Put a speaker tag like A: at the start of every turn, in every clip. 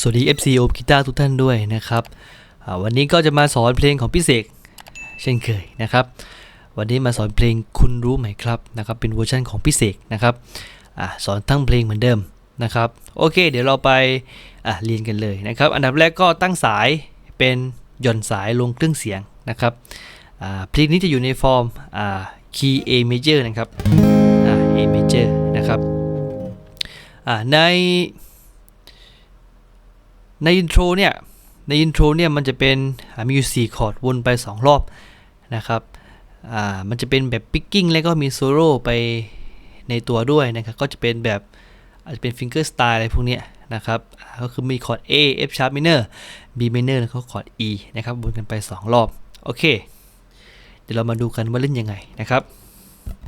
A: สวัสดี FC โอกีตาร์ทุกท่านด้วยนะครับ วันนี้ก็จะมาสอนเพลงของพี่เสกเช่นเคยนะครับ วันนี้มาสอนเพลงคุณรู้ไหมครับนะครับเป็นเวอร์ชันของพี่เสกนะครับอสอนทั้งเพลงเหมือนเดิมนะครับโอเค เดี๋ยวเราไปเรียนกันเลยนะครับ อันดับแรกก็ตั้งสายเป็นหย่อนสายลงเครื่องเสียงนะครับเพลงนี้จะอยู่ในฟอร์มอ่า key A major นะครับอ่า A major นะครับใน ในอินโทรเนี่ย ในอินโทรเนี่ยมันจะเป็นมีอยู่ 4 คอร์ดวนไป 2 รอบนะครับอ่ามันจะเป็นแบบปิกกิ้งแล้วก็มีโซโล่ไปในตัวด้วยนะครับ ก็จะเป็นแบบอาจจะเป็นฟิงเกอร์สไตล์อะไรพวกนี้นะครับ ก็คือมีคอร์ด A F sharp minor B minor แล้วก็คอร์ด E นะครับวนกันไป 2 รอบ โอเค เดี๋ยวเรามาดูกันว่าเล่นยังไงนะครับ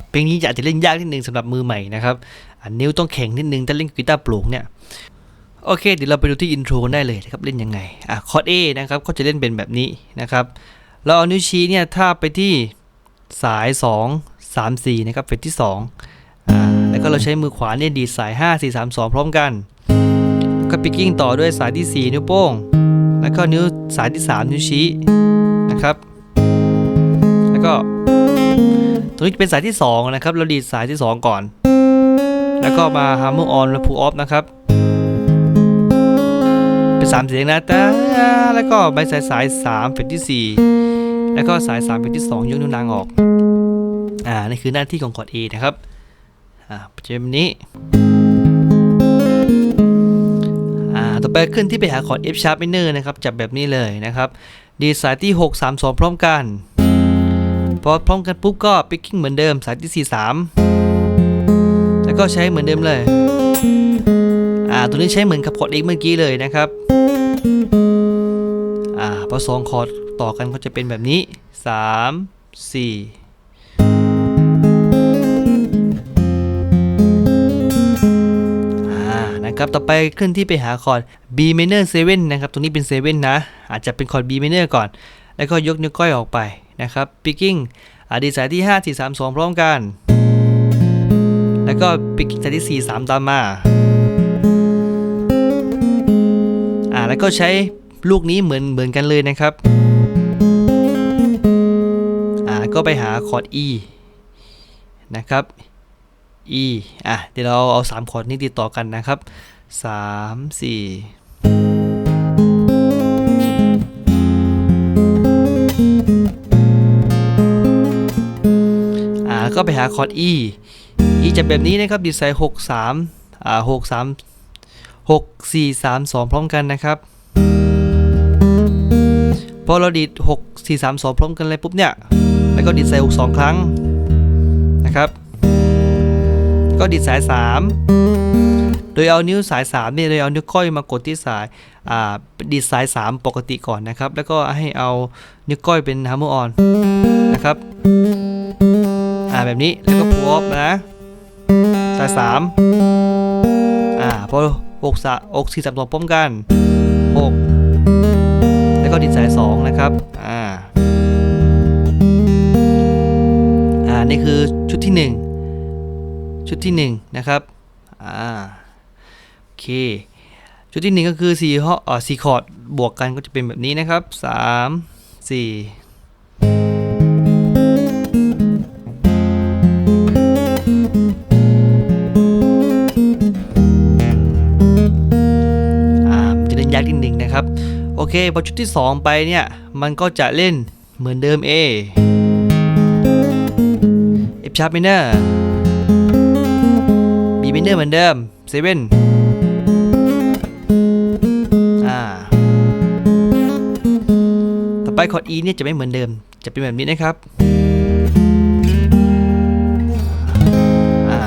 A: เพลงนี้อาจจะเล่นยากนิดนึงสำหรับมือใหม่นะครับอ่านิ้วต้องแข็งนิดนึงถ้าเล่นกีตาร์โปร่งเนี่ย โอเคเดี๋ยวเราไปดูที่อินโทรกันได้เลยนะครับเล่นยังไงอะคอร์ด A นะครับก็จะเล่นเป็นแบบนี้นะครับเราเอานิ้วชี้เนี่ยถ้าไปที่สาย 2 3 4นะครับเฟรที่2อ่าแล้วก็เราใช้มือขวาเนี่ยดีดสาย 5 4 3 2 พร้อมกันก็ปิกกิ้งต่อด้วยสายที่ 4 นิ้วโป้ง แล้วก็นิ้วสายที่ 3 นิ้วชี้นะครับ แล้วก็ตรงนี้เป็นสายที่ 2 นะครับ เราดีดสายที่ 2 ก่อน แล้วก็มา hammer on และ pull off นะครับ สามเสียงนะตาแล้วก็ใบสายสายสามเป็นที่สี่แล้วก็สายสามเป็นที่สองยกนิ้วนางออกอ่านี่คือหน้าที่ของคอร์ด A นะครับอ่าเป็นแบบนี้อ่าต่อไปขึ้นที่ไปหาคอร์ด F sharp minor นะครับจับแบบนี้เลยนะครับดีสายที่ 6 3 2 พร้อมกัน พอพร้อมกันปุ๊บก็ปิกกิ้งเหมือนเดิมสายที่ 4 3 แล้วก็ใช้เหมือนเดิมเลยาตัวนี้ใช้เหมือนกับคอร์ด X เมื่อกี้เลยนะครับอ่าพอสองคอร์ดต่อกันก็จะเป็นแบบนี้ 3 4อ่านะครับต่อไปขึ้นที่ไปหาคอร์ด B minor 7 นะครับ ตรงนี้เป็น 7 นะ อาจจะเป็นคอร์ด B minor ก่อน แล้วก็ยกนิ้วก้อยออกไปนะครับ picking อดีสายที่ 5 4 3 2 พร้อมกัน แล้วก็ picking สายที่ 4 3 ตามมา แล้วก็ใช้ลูกนี้เหมือนเหมือนกันเลยนะครับอ่าก็ไปหาคอร์ด E นะครับ E อะเดี๋ยวเราเอา 3 คอร์ดนี้ติดต่อกันนะครับ 3 4ก็ไปหาคอร์ด E E จะแบบนี้นะครับดีไซน์ 6 3อ่า 6 4 3 2 พร้อมกันนะครับ พอเราดีด 6 4 3 2 พร้อมกันเลยปุ๊บเนี่ย แล้วก็ดีดสาย6 2 ครั้งนะครับ ก็ดีดสาย 3 โดยเอานิ้วสาย3เนี่ยโดยเอานิ้วก้อยมากดที่สายดีดสาย 3 ปกติก่อนนะครับ แล้วก็ให้เอานิ้วก้อยเป็น hammer on นะครับอ่าแบบนี้แล้วก็ pull off นะสาย3อ่าพอ อกสะอกสี่สามสองพร้อมกัน 6 แล้วก็ดินสาย2นะครับอ่าอ่านี่คือชุดที่ 1 ชุดที่ 1 นะครับอ่าโอเค ชุดที่ 1 ก็คือ4ห้อสี่คอร์ดบวกกันก็จะเป็นแบบนี้นะครับ 3 4 เคพอชุดที่ 2 ไปเนี่ย มันก็จะเล่นเหมือนเดิม A F sharp minor B minor เหมือนเดิม7อ่าต่อไปคอร์ด E เนี่ยจะไม่เหมือนเดิม จะเป็นแบบนี้นะครับอ่า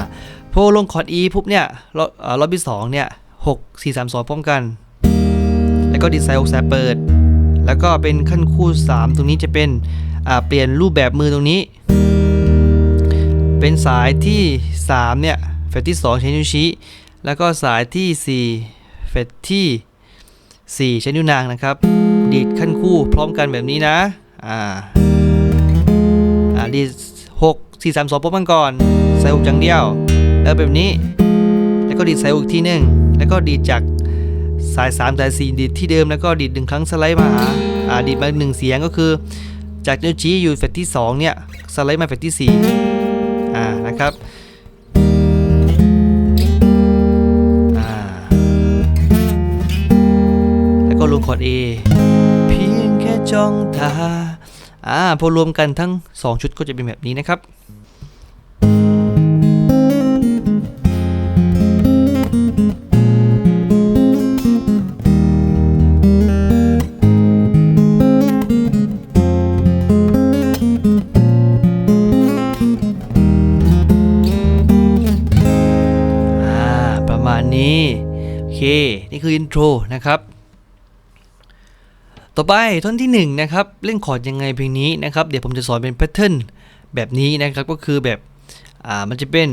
A: พอลงคอร์ด E ปุ๊บเนี่ยรอบเอ่อรอบที่2เนี่ย 6 4 3 2 พร้อมกัน ก็ดีไซน์อกสายเปิด แล้วก็เป็นขั้นคู่ 3 ตรงนี้จะเป็นเปลี่ยนรูปแบบมือตรงนี้ เป็นสายที่ 3 เนี่ยเฟรที่ 2 ใช้นิ้วชี้ แล้วก็สายที่ 4 เฟรที่ 4 ใช้นิ้วนางนะครับ ดีดขั้นคู่พร้อมกันแบบนี้นะ อ่า อ่าดีด6 4 3 2พร้อมกันก่อนใส่6จังเดียว แล้วแบบนี้ แล้วก็ดีดใส่6อีกทีหนึ่งแล้วก็ดีดจาก สาย 3 สาย 4 ดีดที่เดิมแล้วก็ดีดหนึ่งครั้งสไลด์มาหาอ่าดีดมาหนึ่งเสียงก็คือ จากนิ้วชี้อยู่แฟลตที่ 2 เนี่ย สไลด์มาแฟลตที่ 4 อ่านะครับอ่าแล้วก็ลงคอร์ด A เพียงแค่จ้องตาอ่าพอรวมกันทั้ง 2 ชุดก็จะเป็นแบบนี้นะครับ นี่คืออินโทรนะครับ ต่อไปท่อนที่1นะครับเล่นคอร์ดยังไงเพลงนี้นะครับ เดี๋ยวผมจะสอนเป็นแพทเทิร์นแบบนี้นะครับก็คือแบบอ่ามันจะเป็น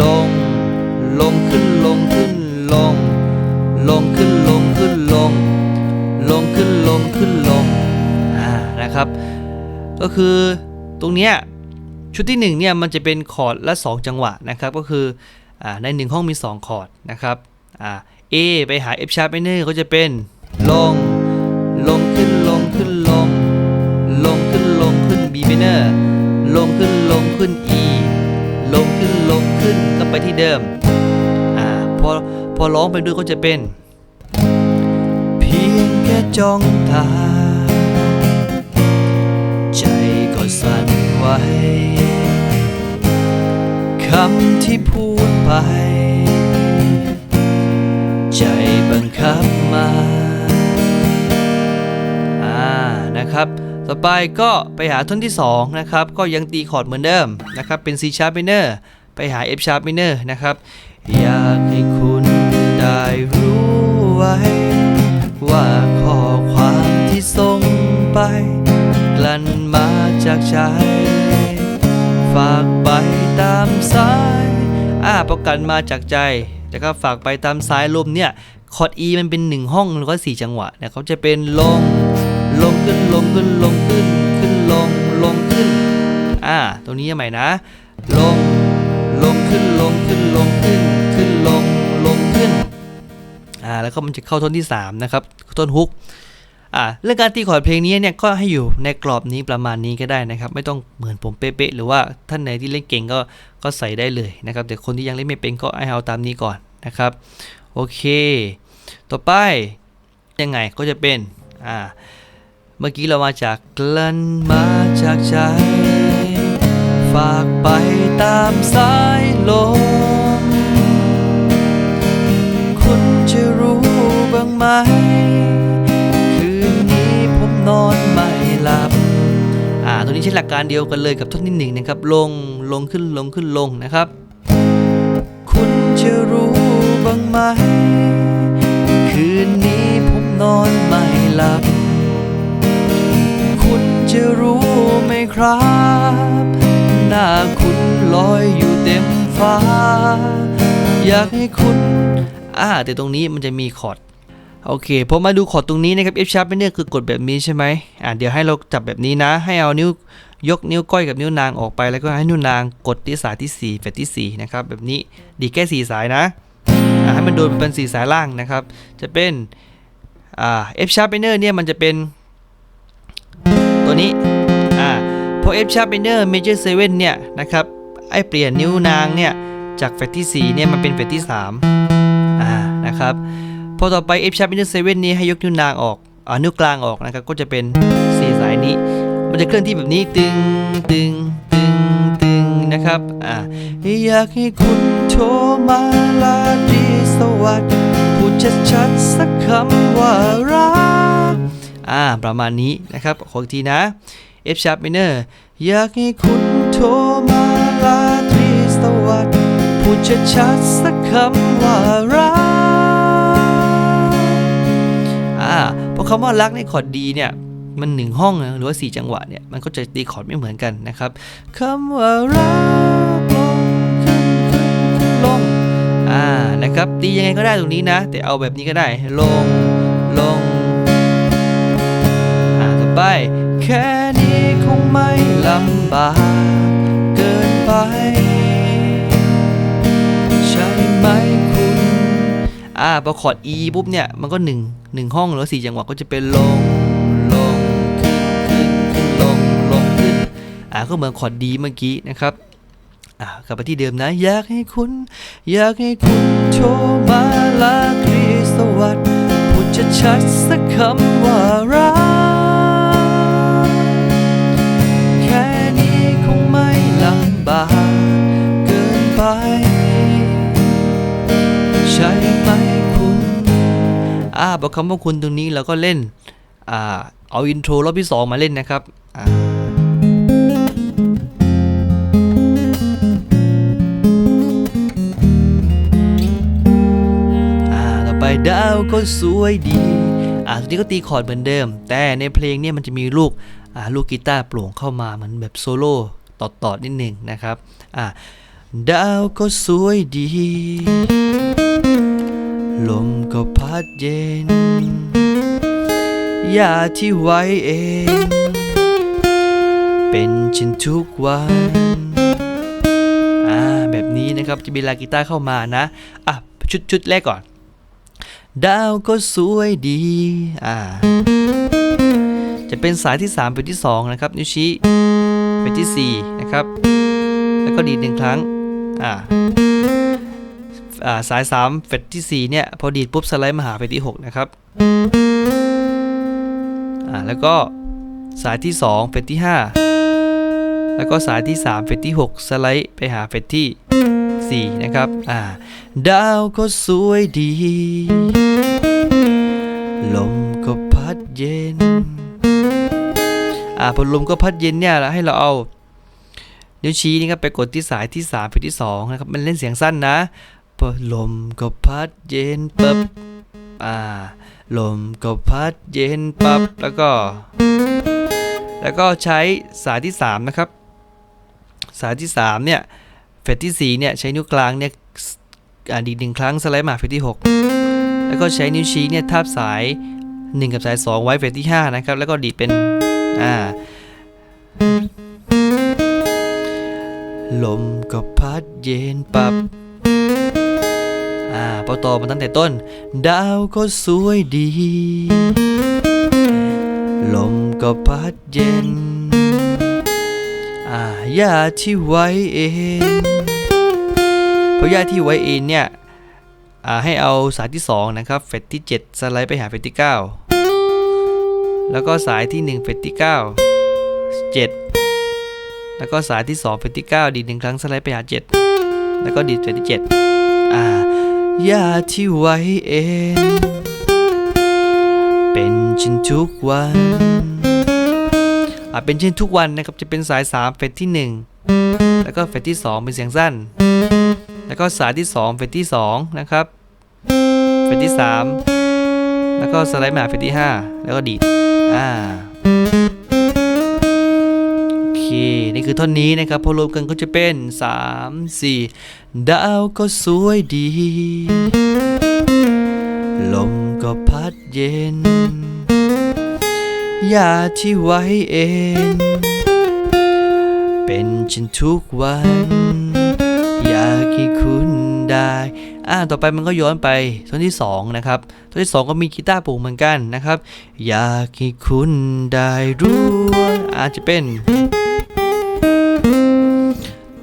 A: ลง ลงขึ้นลงขึ้นลง ลงขึ้นลงขึ้นลง ลงขึ้นลงขึ้นลงอ่านะครับ ก็คือตรงเนี้ยชุดที่1เนี่ยมันจะเป็นคอร์ดละ 2 จังหวะนะครับก็คืออ่าใน 1 ห้องมี 2 คอร์ดนะครับอ่า A ไปหา F sharp minor ก็จะเป็น ลง ลงขึ้นลงขึ้นลง ลงขึ้นลงขึ้น B minor ลงขึ้นลงขึ้น E ลงขึ้นลงขึ้นก็ไปที่เดิม อ่า พอ พอร้องไปด้วยก็จะเป็น เพียงแค่จ้องตา ใจก็สั่นไหวคำที่พูดไป ใจบังคับมาอ่านะครับ ต่อไปก็ไปหาท่อนที่ 2 นะครับ ก็ยังตีคอร์ดเหมือนเดิมนะครับ เป็น C sharp minor ไปหา F sharp minor นะครับ อยากให้คุณได้รู้ไว้ ว่าข้อความที่ส่งไป กลั่นมาจากใจ ฝากไปตามสายอ่าประกันมาจากใจ แล้วก็ฝากไปตามสายลมเนี่ยคอร์ด E มันเป็น 1 ห้องแล้วก็ 4 จังหวะเนี่ยเขาจะเป็นลง ลงขึ้นลงขึ้นลงขึ้นขึ้นลงลงขึ้นอ่าตรงนี้ใหม่นะ ลง ลงขึ้นลงขึ้นลงขึ้นขึ้นลงลงขึ้นอ่าแล้วก็มันจะเข้าท่อนที่ 3 นะครับท่อนฮุก อ่าเรื่องการตีคอร์ดเพลงนี้เนี่ยก็ให้อยู่ในกรอบนี้ประมาณนี้ก็ได้นะครับ ไม่ต้องเหมือนผมเป๊ะๆหรือว่าท่านไหนที่เล่นเก่งก็ก็ใส่ได้เลยนะครับ แต่คนที่ยังเล่นไม่เป็นก็ให้เอาตามนี้ก่อนนะครับโอเค ต่อไปยังไงก็จะเป็นอ่าเมื่อกี้เรามาจากกลั้นมาจากใจ ฝากไปตามสายลมคุณจะรู้บ้างไหม นี้ใช้หลักการเดียวกันเลยกับท่อนที่หนึ่งนะครับ ลงลงขึ้นลงขึ้นลงนะครับ คุณจะรู้บ้างไหม คืนนี้ผมนอนไม่หลับ คุณจะรู้ไหมครับ หน้าคุณลอยอยู่เต็มฟ้า อยากให้คุณอ่าแต่ตรงนี้มันจะมีคอร์ด โอเคพอมาดูคอดตรงนี้นะครับ F sharp minor คือกดแบบนี้ใช่ไหมอ่าเดี๋ยวให้เราจับแบบนี้นะ ให้เอานิ้วยกนิ้วก้อยกับนิ้วนางออกไปแล้วก็ให้นิ้วนางกดที่สายที่4แฟลตที่4นะครับแบบนี้ดีแค่ 4 สายนะอ่าให้มันโดนเป็น4สายล่างนะครับ จะเป็นอ่า F sharp minor เนี่ยมันจะเป็น ตัวนี้อ่าพอ F sharp minor major 7เนี่ยนะครับไอเปลี่ยนนิ้วนางเนี่ยจากแฟลตที่4เนี่ยมันเป็นแฟลตที่3อ่านะครับ พอต่อไป F sharp minor 7นี้ให้ยกนิ้วนางออกอ่านิ้วกลางออกนะครับก็จะเป็น4สายนี้ มันจะเคลื่อนที่แบบนี้ตึงตึงตึงตึงนะครับอ่าอยากให้คุณโทรมาลาตรีสวัสดิ์พูดชัดๆสักคำว่ารักอ่าประมาณนี้นะครับขออีกทีนะ F sharp minor อยากให้คุณโทรมาลาตรีสวัสดิ์พูดชัดๆสักคำว่ารัก เพราะคำว่ารักในคอร์ดดีเนี่ยมันหนึ่งห้องนะหรือว่าสี่จังหวะเนี่ยมันก็จะตีคอร์ดไม่เหมือนกันนะครับคำว่ารักลงขึ้นขึ้นลงอ่านะครับตียังไงก็ได้ตรงนี้นะ แต่เอาแบบนี้ก็ได้ลงลงอ่าต่อไป แค่นี้คงไม่ลำบากเกินไป ใช่ไหมคุณอ่าพอคอร์ด E ปุ๊บเนี่ยมันก็หนึ่ง หนึ่งห้องหรือสี่จังหวะก็จะเป็นลงลงขึ้นขึ้นขึ้นลงลงขึ้นอ่าก็เหมือนคอร์ด D เมื่อกี้นะครับอ่ากลับไปที่เดิมนะ อยากให้คุณ อยากให้คุณโทรมาลาคริสวัสดิ์พูดชัดสักคำว่ารักแค่นี้คงไม่ลำบาก อ่าบอกคำว่าคุณตรงนี้เราก็เล่นอเอาอินโทรรอบที่สองมาเล่นนะครับต่อไปดาวก็สวยดีอ่าทีนี้ก็ตีคอร์ดเหมือนเดิม แต่ในเพลงเนี่ยมันจะมีลูกอ่าลูกกีตาร์โปร่งเข้ามาเหมือนแบบโซโล่ต่อๆนิดหนึ่งนะครับอ่าดาวก็สวยดี ลมก็พัดเย็นหญ้าที่ไว้เอง เป็นเช่นทุกวันอ่าแบบนี้นะครับจะมีลายกีตาร์เข้ามานะอะชุดชุดแรกก่อน ดาวก็สวยดีอ่าจะเป็นสายที่ 3 เป็นที่ 2 นะครับ นิ้วชี้เป็นที่ 4 นะครับ แล้วก็ดีดหนึ่งครั้งอ่า สาย 3 เฟรตที่ 4 เนี่ย พอดีดปุ๊บสไลด์มาหาเฟรตที่ 6 นะครับ อ่า แล้วก็สายที่ 2 เฟรตที่ 5 แล้วก็สายที่ 3 เฟรตที่ 6 สไลด์ไปหาเฟรตที่ 4 นะครับ อ่า ดาวก็สวยดี ลมก็พัดเย็น อ่า พอลมก็พัดเย็นเนี่ยแล้วให้เราเอานิ้วชี้นี่ครับไปกดที่สายที่3เฟรตที่2นะครับ มันเล่นเสียงสั้นนะ พอลมก็พัดเย็นปั๊บอ่า ลมก็พัดเย็นปั๊บแล้วก็ แล้วก็ใช้สายที่ 3 นะครับ สายที่ 3 เนี่ย เฟรตที่ 4 เนี่ย ใช้นิ้วกลางเนี่ยดีดหนึ่งครั้งสไลด์มาเฟรตที่ 6 แล้วก็ใช้นิ้วชี้เนี่ยทาบสาย 1 กับสาย 2 ไว้เฟรตที่ 5 นะครับ แล้วก็ดีดเป็น อ่าลมก็พัดเย็นปับ อ่าพอต่อมาตั้งแต่ต้น ดาวก็สวยดี ลมก็พัดเย็น อ่าหญ้าที่ไว้เองเพราะหญ้าที่ไว้เองเนี่ยอ่าให้เอาสายที่ 2 นะครับเฟรตที่ 7 สไลด์ไปหาเฟรตที่ 9 แล้วก็สายที่ 1 เฟรตที่ 9 7 แล้วก็สายที่ 2 เฟรตที่ 9 ดีดหนึ่งครั้งสไลด์ไปหา 7 แล้วก็ดีดเฟรตที่ 7 หญ้าที่ไว้เองเป็นเช่นทุกวันอ่าเป็นเช่นทุกวันนะครับจะเป็นสาย 3 เฟรตที่ 1 แล้วก็เฟรตที่ 2 เป็นเสียงสั้น แล้วก็สายที่ 2 เฟรตที่ 2 นะครับ เฟรตที่ 3 แล้วก็สไลด์มาเฟรตที่ 5 แล้วก็ดีดอ่า นี่คือท่อนนี้นะครับพอรวมกันก็จะเป็น 3 4 ดาวก็สวยดี ลมก็พัดเย็นหญ้าที่ไว้เอง เป็นเช่นทุกวัน อยากให้คุณได้อ่าต่อไปมันก็ย้อนไปท่อนที่ 2 นะครับท่อนที่ 2 ก็มีกีตาร์ปลูกเหมือนกันนะครับ อยากให้คุณได้รู้อาจจะเป็น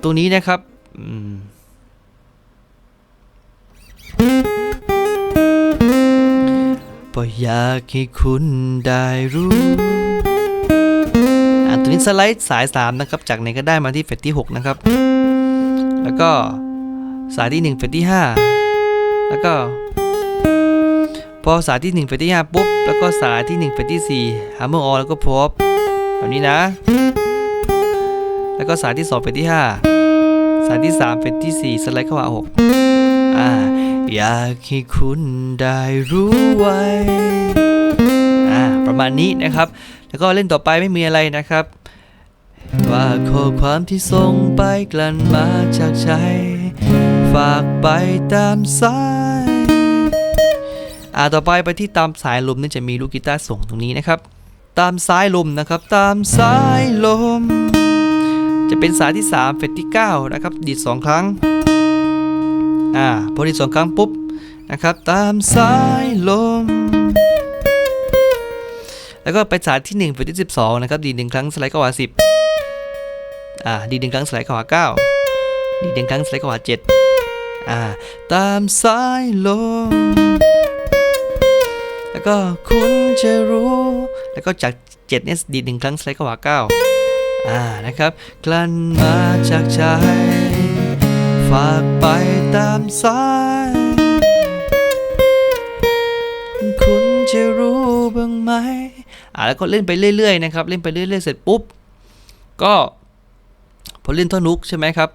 A: ตัวนี้นะครับอืมก็อยากให้คุณได้รู้อ่าตัวนี้สไลด์สาย 3 นะครับ จากไหนก็ได้มาที่เฟรตที่ 6 นะครับ แล้วก็สายที่ 1 เฟรตที่ 5 แล้วก็ พอสายที่ 1 เฟรตที่ 5 ปุ๊บ แล้วก็สายที่ 1 เฟรตที่4 hammer on แล้วก็พบแบบนี้นะ แล้วก็สายที่ 2 เฟรตที่ 5 สายที่ 3เฟรตที่ 4 สไลด์เข้ามา6อ่าอยากให้คุณได้รู้ไว้อ่าประมาณนี้นะครับ แล้วก็เล่นต่อไปไม่มีอะไรนะครับ ว่าข้อความที่ส่งไปกลั่นมาจากใจ ฝากไปตามสายอ่าต่อไปไปที่ตามสายลมนี่จะมีลูกกีตาร์ส่งตรงนี้นะครับ ตามสายลมนะครับ ตามสายลม จะเป็นสายที่ 3 เฟรตที่ 9 นะครับ ดีด 2 ครั้ง อ่า พอดีด 2 ครั้งปุ๊บ นะครับ ตามสายลม แล้วก็ไปสายที่1ไปที่ 12 นะครับ ดีหนึ่งครั้งสไลด์เข้าหา10 อ่า ดีหนึ่งครั้งสไลด์เข้าหา9 ดีหนึ่งครั้งสไลด์เข้าหา7อ่า ตามสายลม แล้วก็คุณจะรู้ แล้วก็จาก7เนี่ยดีหนึ่งครั้งสไลด์เข้าหา9 อ่านะครับ กลั้นมาจากใจ ฝากไปตามสาย คุณจะรู้บ้างไหมอ่าแล้วก็เล่นไปเรื่อยๆนะครับ เล่นไปเรื่อยๆเสร็จปุ๊บ ก็พอเล่นท่อนุกใช่ไหมครับ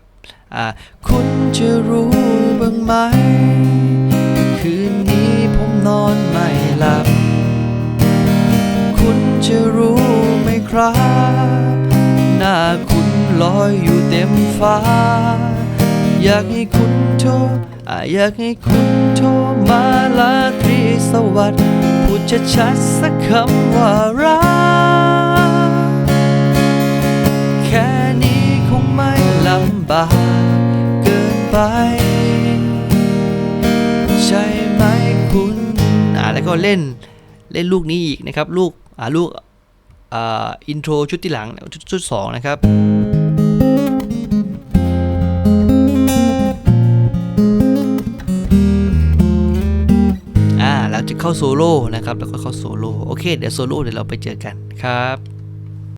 A: อ่าคุณจะรู้บ้างไหม คืนนี้ผมนอนไม่หลับ คุณจะรู้ไหมครับ หน้าคุณลอยอยู่เต็มฟ้า อยากให้คุณโทรอยากให้คุณโทรมาลาตรีสวัสดิ์พูดชัดๆสักคำว่ารักแค่นี้คงไม่ลำบากเกินไป ใช่ไหมคุณ อ่าแล้วก็เล่นเล่นลูกนี้อีกนะครับ ลูกอ่าลูก อินโทรชุดที่หลังชุดชุดสองนะครับอ่าแล้วจะเข้าโซโล่นะครับ แล้วก็เข้าโซโล่ โอเค เดี๋ยวโซโล่เดี๋ยวเราไปเจอกันครับ